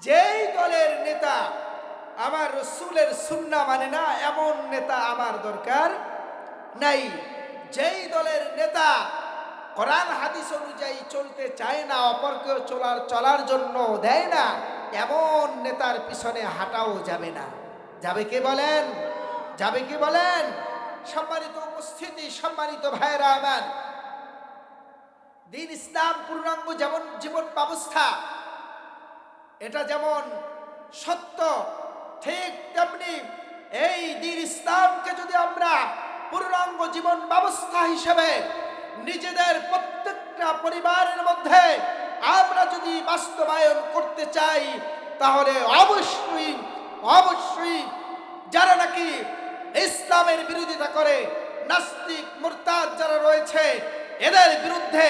যেই দলের নেতা আমার রসুলের সুন্না মানে না, এমন নেতা আমার দরকার নাই। যেই দলের নেতা কোরআন, হাদিস অনুযায়ী চলতে চায় না অপরকে চলার চলার জন্য দেয় না, এমন নেতার পিছনে হাঁটাও যাবে না। যাবে কে বলেন? যাবে কি বলেন? সম্মানিত উপস্থিতি, সম্মানিত ভাইরা আমার। দিন ইসলাম, পূর্ণাঙ্গ যেমন জীবন ব্যবস্থা এটা যেমন সত্য, ঠিক তেমনি এই দিন ইসলামকে যদি আমরা পূর্ণাঙ্গ জীবন ব্যবস্থা হিসেবে নিজেদের প্রত্যেকটা পরিবারের মধ্যে আমরা যদি বাস্তবায়ন করতে চাই, তাহলে অবশ্যই অবশ্যই যারা নাকি ইসলামের বিরোধিতা করে, নাস্তিক, মুরতাদ যারা রয়েছে, এদের বিরুদ্ধে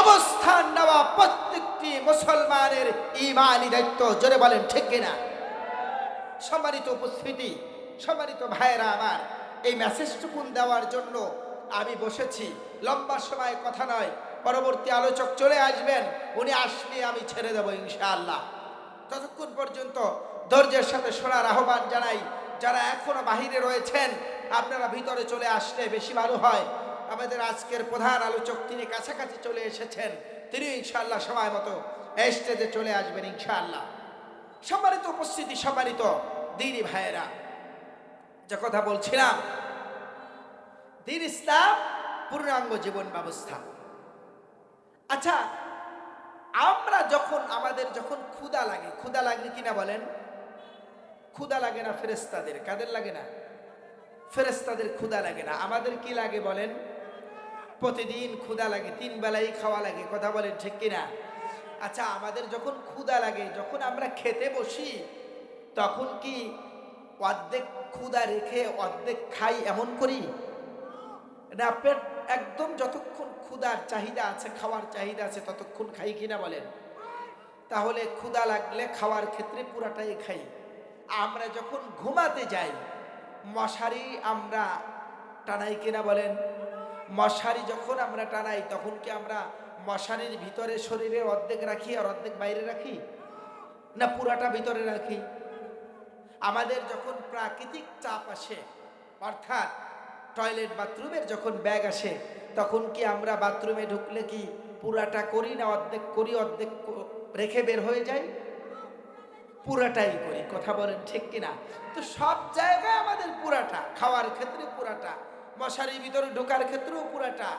অবস্থান নেওয়া প্রত্যেকটি মুসলমানের ইমানি দায়িত্ব, জোরে বলেন, ঠিক কিনা? সম্মানিত উপস্থিতি, সম্মানিত ভাইয়েরা আমার, এই মেসেজটুকুন দেওয়ার জন্য আমি বসেছি। লম্বা সময় কথা নয়, পরবর্তী আলোচক চলে আসবেন, উনি আসলে আমি ছেড়ে দেবো ইনশাআল্লাহ। ততক্ষণ পর্যন্ত ধৈর্যের সাথে শোনার আহ্বান জানাই, যারা এখনও বাহিরে রয়েছেন, আপনারা ভিতরে চলে আসলে বেশি ভালো হয়। আমাদের আজকের প্রধান আলোচক তিনি কাছাকাছি চলে এসেছেন। তিনি ইনশাআল্লাহ সময় মতো স্টেজে চলে আসবেন ইনশাআল্লাহ। সম্মানিত উপস্থিতি, সম্মানিত দিনী ভাইয়েরা, যে কথা বলছিলাম, দিন ইসলাম পূর্ণাঙ্গ জীবন ব্যবস্থা। আচ্ছা আমরা যখন, আমাদের যখন ক্ষুদা লাগে ক্ষুদা লাগলে কিনা বলেন? ক্ষুদা লাগে না ফেরেস্তাদের কাদের লাগে না? ফেরেস্তাদের ক্ষুদা লাগে না। আমাদের কি লাগে বলেন? প্রতিদিন ক্ষুদা লাগে, তিন বেলাই খাওয়া লাগে, কথা বলেন ঠিক কিনা? আচ্ছা আমাদের যখন ক্ষুদা লাগে, যখন আমরা খেতে বসি, তখন কি অর্ধেক ক্ষুদা রেখে অর্ধেক খাই এমন করি? না, পেট একদম যতক্ষণ ক্ষুদার চাহিদা আছে, খাওয়ার চাহিদা আছে, ততক্ষণ খাই কিনা বলেন? তাহলে ক্ষুদা লাগলে খাওয়ার ক্ষেত্রে পুরাটাই খাই। আমরা যখন ঘুমাতে যাই, মশারি আমরা টানাই কিনা বলেন? মশারি যখন আমরা টানাই, তখন কি আমরা মশারির ভিতরে শরীরে অর্ধেক রাখি আর অর্ধেক বাইরে রাখি? না পুরাটা ভিতরে রাখি? আমাদের যখন প্রাকৃতিক চাপ আসে, অর্থাৎ টয়লেট বাথরুমের যখন ব্যাগ আসে, তখন কি আমরা বাথরুমে ঢুকলে কি পুরাটা করি না অর্ধেক করি, অর্ধেক রেখে বের হয়ে যাই? পুরাটাই করি, কথা বলেন ঠিক কিনা? তো সব জায়গায় আমাদের পুরাটা, খাওয়ার ক্ষেত্রে পুরাটা। মশারির ভিতরে ঢোকার ক্ষেত্রেও পুরাটা।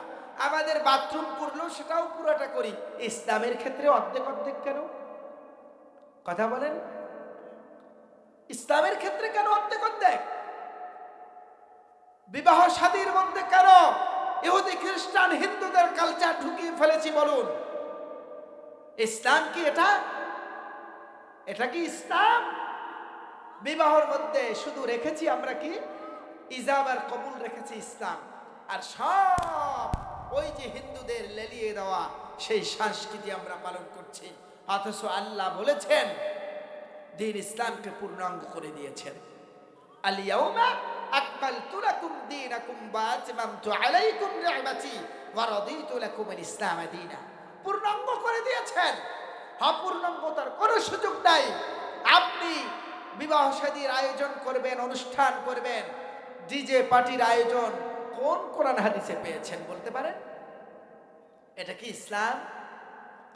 আমাদের বাথরুম করলেও সেটাও পুরাটা করি। ইসলামের ক্ষেত্রে অর্ধেক অর্ধেক কেন? কথা বলেন। ইসলামের ক্ষেত্রে কেন অর্ধেক অর্ধেক? বিবাহ শাদীর মধ্যে কেন? ইহুদি, খ্রিস্টান, হিন্দুদের কালচার ঢুকিয়ে ফেলেছি বলুন। ইসলাম কি এটা? এটা কি ইসলাম? বিবাহর মধ্যে শুধু রেখেছি আমরা কি? ইজাব আর কবুল রেখেছে ইসলাম। আর সব ওই যে হিন্দুদের লেলিয়ে দেওয়া, সেই সংস্কৃতি আমরা পালন করছি। অথচ আল্লাহ বলেছেন, দিন ইসলামকে পূর্ণাঙ্গ করে দিয়েছেন। আলাইকুম ইসলাম করে দিয়েছেন। কোনো সুযোগ নাই। আপনি বিবাহ শাদীর আয়োজন করবেন, অনুষ্ঠান করবেন ডিজে পার্টির আয়োজন কোন কোরআন হাদিসে পেয়েছেন বলতে পারেন? এটা কি ইসলাম?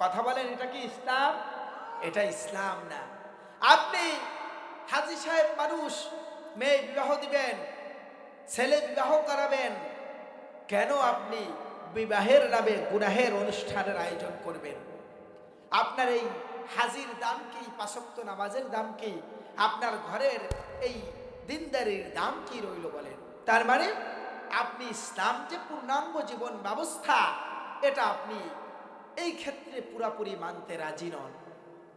কথা বলেন, এটা কি ইসলাম? এটা ইসলাম না। আপনি হাজি সাহেব মানুষ, মেয়ে বিবাহ দিবেন, ছেলে বিবাহ করাবেন, কেন আপনি বিবাহের নামে গুনাহের অনুষ্ঠানের আয়োজন করবেন? আপনার এই হাজির দাম কি পাশক্ত নামাজের দাম কি? আপনার ঘরের এই দিনদারির দাম কি রইল বলেন? তার মানে আপনি ইসলাম যে পূর্ণাঙ্গ জীবন ব্যবস্থা, এটা আপনি এই ক্ষেত্রে পুরাপুরি মানতে রাজি নন।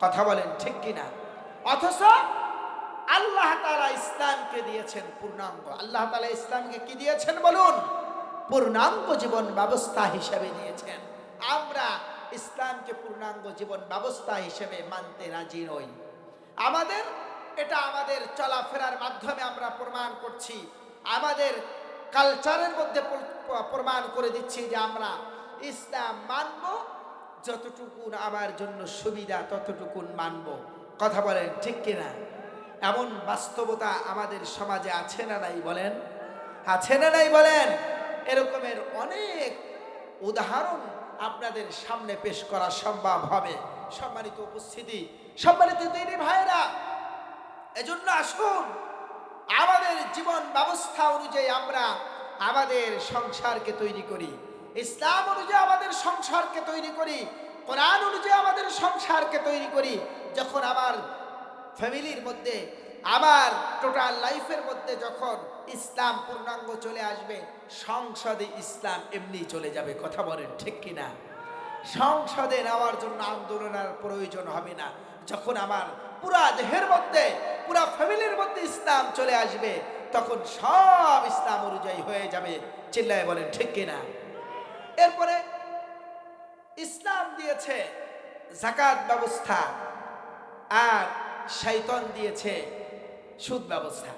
কথা বলেন ঠিক কিনা? অথচ আল্লাহ তালা ইসলামকে দিয়েছেন পূর্ণাঙ্গ। আল্লাহ তালা ইসলামকে কি দিয়েছেন বলুন? পূর্ণাঙ্গ জীবন ব্যবস্থা হিসেবে দিয়েছেন আমরা ইসলামকে পূর্ণাঙ্গ জীবন ব্যবস্থা হিসেবে মানতে রাজি নই। আমাদের এটা আমাদের চলাফেরার মাধ্যমে আমরা প্রমাণ করছি। আমাদের কালচারের মধ্যে প্রমাণ করে দিচ্ছি যে আমরা ইসলাম মানব, যতটুকুন আমার জন্য সুবিধা, ততটুকুন মানব। কথা বলেন ঠিক কিনা? এমন বাস্তবতা আমাদের সমাজে আছে না নাই বলেন? আছে না নাই বলেন? এরকমের অনেক উদাহরণ আপনাদের সামনে পেশ করা সম্ভব হবে। সম্মানিত উপস্থিতি, সম্মানিত দিনী ভাইরা এজন্য আসুন, আমাদের জীবন ব্যবস্থা অনুযায়ী আমরা আমাদের সংসারকে তৈরি করি। ইসলাম অনুযায়ী আমাদের সংসারকে তৈরি করি। কোরআন অনুযায়ী আমাদের সংসারকে তৈরি করি। যখন আমার ফ্যামিলির মধ্যে, আমার টোটাল লাইফের মধ্যে যখন ইসলাম পূর্ণাঙ্গ চলে আসবে, সংসদে ইসলাম এমনি চলে যাবে, কথা বলেন ঠিক কিনা সংসদে নেওয়ার জন্য আন্দোলনের প্রয়োজন হবে না। যখন আমার পুরা দেহের মধ্যে পুরা ফ্যামিলির মধ্যে ইসলাম চলে আসবে, তখন সব ইসলাম অনুযায়ী হয়ে যাবে। চিল্লায় বলেন, ঠিক কিনা? এরপরে ইসলাম দিয়েছে জাকাত ব্যবস্থা আর শৈতন দিয়েছে সুদ ব্যবস্থা।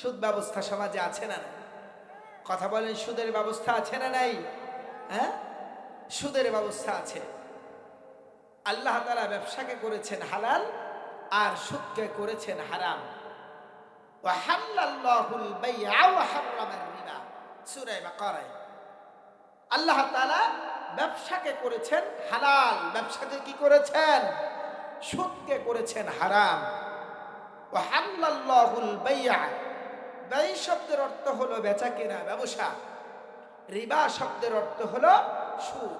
সুদ ব্যবস্থা সমাজে আছে না না কথা বলেন, সুদের ব্যবস্থা আছে না নাই? হ্যাঁ? সুদের ব্যবস্থা আছে। আল্লাহ তালা ব্যবসাকে করেছেন হালাল আর সুদকে করেছেন হারাম। আল্লাহ ব্যবসাকে করেছেন হালাল। ব্যবসাকে কি করেছেন? সুদকে করেছেন হারাম। ওয়াহাল্লাল্লাহুল বাইআ। ব্যয় শব্দের অর্থ হলো বেচা কেনা ব্যবসা। রিবা শব্দের অর্থ হলো সুদ।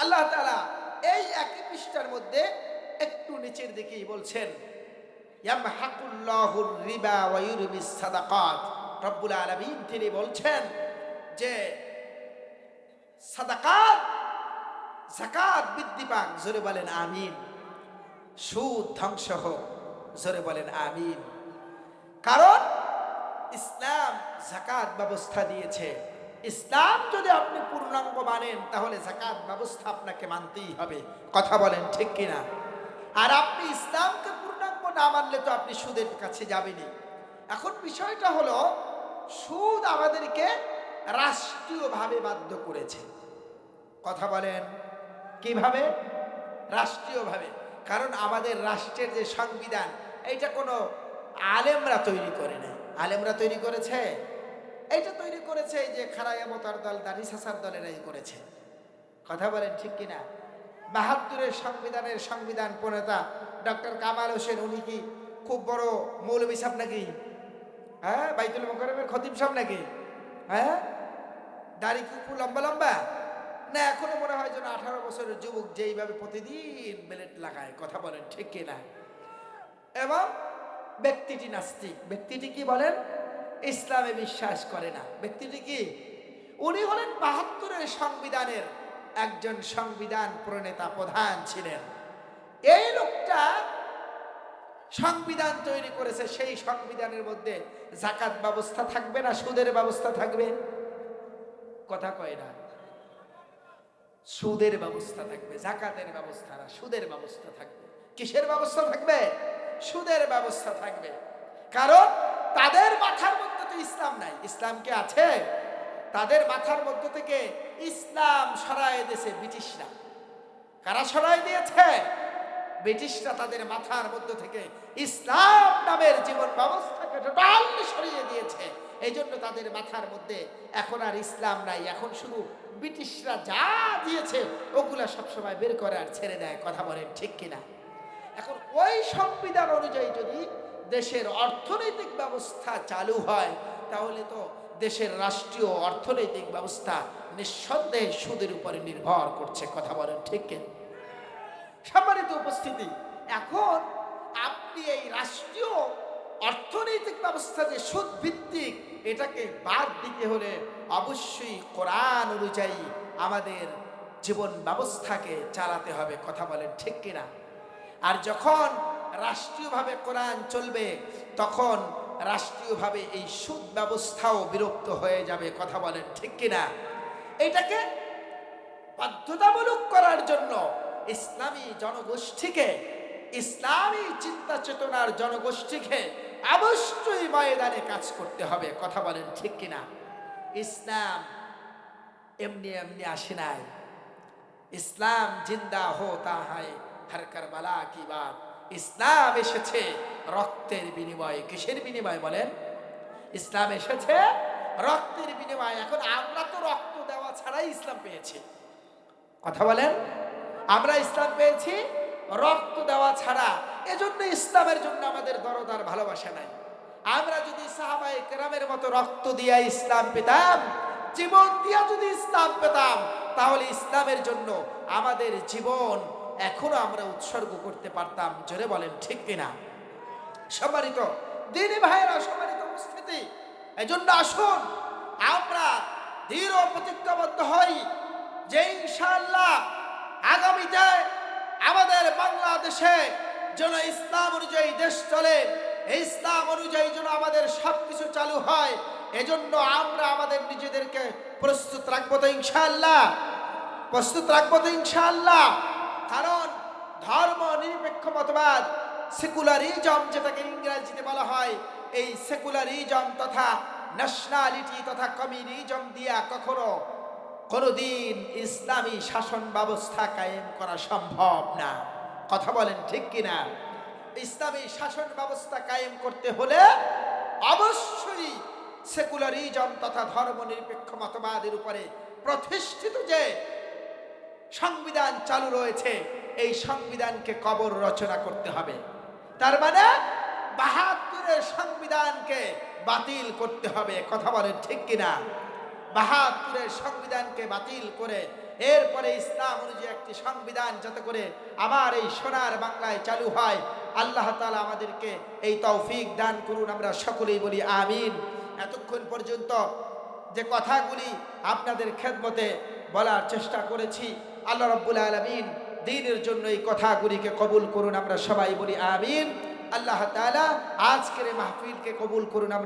আল্লাহ তাআলা এই একই পৃষ্ঠার মধ্যে একটু নিচের দিকেই বলছেন রিবা সাদাকাত। রব্বুল আলামিন তিনি বলছেন যে, সাদাকাত জাকাত বৃদ্ধি পাক, জোরে বলেন আমিন। সুদ ধ্বংস হোক, জোরে বলেন আমিন। কারণ ইসলাম জাকাত ব্যবস্থা দিয়েছে। ইসলাম যদি আপনি পূর্ণাঙ্গ মানেন, তাহলে জাকাত ব্যবস্থা আপনাকে মানতেই হবে। কথা বলেন ঠিক কিনা? আর আপনি ইসলামকে পূর্ণাঙ্গ না মানলে তো আপনি সুদের কাছে যাবেনই। এখন বিষয়টা হলো, সুদ আমাদেরকে রাষ্ট্রীয়ভাবে বাধ্য করেছে। কথা বলেন, কীভাবে? রাষ্ট্রীয়ভাবে। কারণ আমাদের রাষ্ট্রের যে সংবিধান, এইটা কোনো আলেমরা তৈরি করে নাই। আলেমরা তৈরি করেছে? এইটা তৈরি করেছে এই যে খারায়ামতার দল দানি সাসার দলেরাই করেছে। কথা বলেন ঠিক কিনা? বাহাত্তরের সংবিধানের সংবিধান প্রণেতা ডক্টর কামাল হোসেন, উনি কি খুব বড় মৌলবী সাহেব নাকি? হ্যাঁ বাইতুল মোকারমের খতিব সাহেব নাকি? হ্যাঁ? দাড়ি খুব লম্বা লম্বা? না, এখনও মনে হয় যেন আঠারো বছরের যুবক যেইভাবে প্রতিদিন বেলেট লাগায়, কথা বলেন, ঠিক কিনা এবং ব্যক্তিটি নাস্তিক। ব্যক্তিটি কি বলেন? ইসলামে বিশ্বাস করে না। ব্যক্তিটি কি? উনি হলেন বাহাত্তরের সংবিধানের একজন সংবিধান প্রণেতা প্রধান ছিলেন। এই লোকটা সংবিধান তৈরি করেছে, সেই সংবিধানের মধ্যে জাকাত ব্যবস্থা থাকবে না, সুদের ব্যবস্থা থাকবে। কথা কয় না। সুদের ব্যবস্থা থাকবে জাকাতের ব্যবস্থা না, সুদের ব্যবস্থা থাকবে। কিসের ব্যবস্থা থাকবে? সুদের ব্যবস্থা থাকবে। কারণ তাদের মাথার মধ্যে তো ইসলাম নাই। ইসলাম কি আছে? তাদের মাথার মধ্য থেকে ইসলাম সরায় দিয়েছে ব্রিটিশরা। কারা সরাই দিয়েছে? ব্রিটিশরা তাদের মাথার মধ্য থেকে ইসলাম নামের জীবন ব্যবস্থাকে টোটাল সরিয়ে দিয়েছে। এই জন্য তাদের মাথার মধ্যে এখন আর ইসলাম নাই। এখন শুধু ব্রিটিশরা যা দিয়েছে, ওগুলা সবসময় বের করে আর ছেড়ে দেয়। কথা বলেন ঠিক কিনা? এখন ওই সংবিধান অনুযায়ী যদি দেশের অর্থনৈতিক ব্যবস্থা চালু হয় তাহলে তো দেশের রাষ্ট্রীয় অর্থনৈতিক ব্যবস্থা নিঃসন্দেহে সুদের উপরে নির্ভর করছে, কথা বলেন ঠিক সম্মানিত উপস্থিতি, এখন আপনি এই রাষ্ট্রীয় অর্থনৈতিক ব্যবস্থা যে সুদ ভিত্তিক, এটাকে বাদ দিতে হলে অবশ্যই কোরআন অনুযায়ী আমাদের জীবন ব্যবস্থাকে চালাতে হবে, কথা বলেন ঠিক কিনা? আর যখন রাষ্ট্রীয়ভাবে কোরআন চলবে, তখন রাষ্ট্রীয়ভাবে এই সুদ ব্যবস্থাও বিরক্ত হয়ে যাবে, কথা বলেন ঠিক কিনা? এটাকে বাধ্যতামূলক করার জন্য ইসলামী জনগোষ্ঠীকে, ইসলামী চিন্তা চেতনার জনগোষ্ঠীকে অবশ্যই ময়দানে কাজ করতে হবে, কথা বলেন ঠিক কিনা? ইসলাম এমনি এমনি আসে নাই। ইসলাম জিন্দা হো তা হয় কারবালা কি বাত। ইসলাম এসেছে রক্তের বিনিময়ে। কিসের বিনিময়ে বলেন? ইসলাম এসেছে রক্তের বিনিময়ে। এখন আমরা তো রক্ত দেওয়া ছাড়াই ইসলাম পেয়েছি। কথা বলেন? আমরা ইসলাম পেয়েছি রক্ত দেওয়া ছাড়া। এজন্য ইসলামের জন্য আমাদের দরদার ভালোবাসা নাই। আমরা যদি সাহাবাই কেরামের মতো রক্ত দিয়া ইসলাম পেতাম, জীবন দিয়া যদি ইসলাম পেতাম, তাহলে ইসলামের জন্য আমাদের জীবন এখনও আমরা উৎসর্গ করতে পারতাম, জোরে বলেন, ঠিক কিনা? সম্মানিত দিনী ভাইয়েরা, সম্মানিত উপস্থিতি এই জন্য আসুন, আমরা দৃঢ় প্রতিজ্ঞাবদ্ধ হই যে ইনশাআল্লাহ আগামীতে আমাদের বাংলাদেশে যেন ইসলাম অনুযায়ী দেশ চলে ইসলাম অনুযায়ী যেন আমাদের সব কিছু চালু হয়, এজন্য আমরা আমাদের নিজেদেরকে প্রস্তুত রাখব তো ইনশাআল্লাহ? প্রস্তুত রাখব তো ইনশাআল্লাহ? কারণ ধর্ম নিরপেক্ষ মতবাদ সেকুলারিজম যেটাকে ইংরেজিতে বলা হয়, এই সেকুলারিজম তথা ন্যাশনালিটি তথা কমিউনিজম দিয়া কখনো কোনোদিন ইসলামী শাসন ব্যবস্থা কায়েম করা সম্ভব না। কথা বলেন ঠিক কিনা? ইসলামী শাসন ব্যবস্থা কায়েম করতে হলে অবশ্যই সেকুলারিজম তথা ধর্ম নিরপেক্ষ মতবাদের উপরে প্রতিষ্ঠিত যে সংবিধান চালু রয়েছে, এই সংবিধানকে কবর রচনা করতে হবে। তার মানে বাহাত্তরের সংবিধানকে বাতিল করতে হবে, কথা বলেন ঠিক কিনা? বাহাত্তরের সংবিধানকে বাতিল করে এরপরে ইসলাম অনুযায়ী একটি সংবিধান যাতে করে আমার এই সোনার বাংলায় চালু হয়, আল্লাহ তালা আমাদেরকে এই তৌফিক দান করুন, আমরা সকলেই বলি আমিন। এতক্ষণ পর্যন্ত যে কথাগুলি আপনাদের খেদমতে বলার চেষ্টা করেছি আল্লাহ রব্বুল আলমিন দিনের জন্য এই কথাগুলিকে কবুল করুন, আমরা সবাই বলি আমিন। আল্লাহ তালা আজকের মাহফিলকে কবুল করুন, আমরা